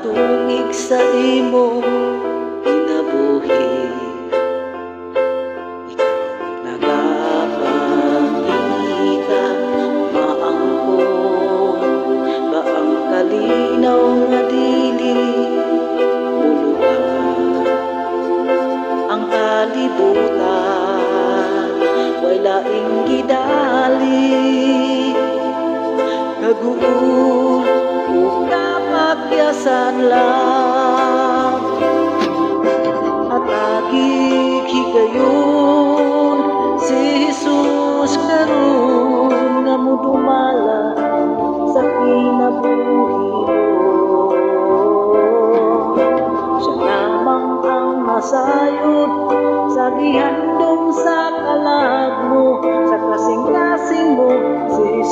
tuig sa imo kinabuhi Ikaw nagapangita maangkon ba ang kalinaw nga ang kalibutan way laing gidali. Kaguol ug kapakyasan lang. At agig higayon si Jesus karon nga mudumala sa kinabuhi mo. Siya lamang ang masayod sa gihandom sa kalag mo. Sa kasing-kasing mo si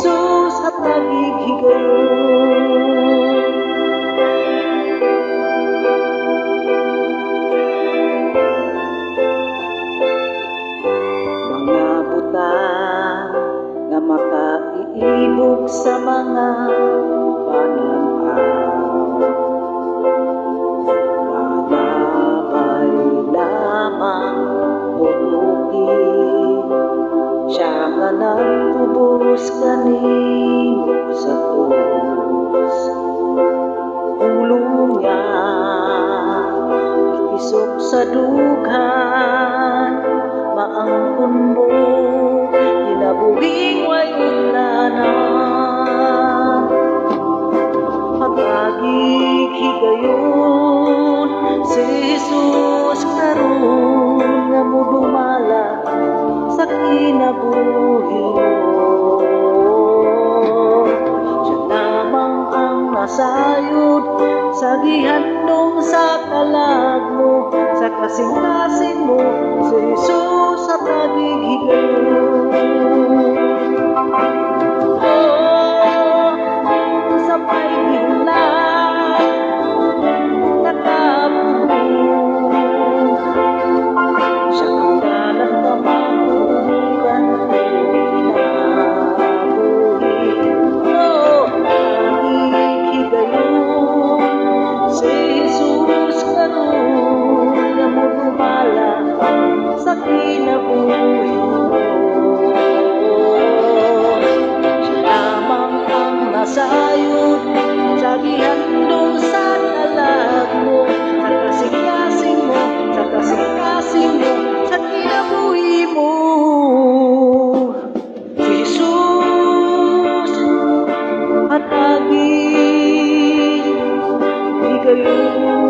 makaiibog sa mga pananaw Malabay lamang tutukin siya nga nagtubos kanino sa tos Ulo niya ikisok sa dughan higayon si Jesus karon nga mudumala sa kinabuhi mo. Siya lamang ang nasayod sa gihandom sa kalag mo. Sa kasing-kasing mo si Jesus sa paghihigayon at aging higayon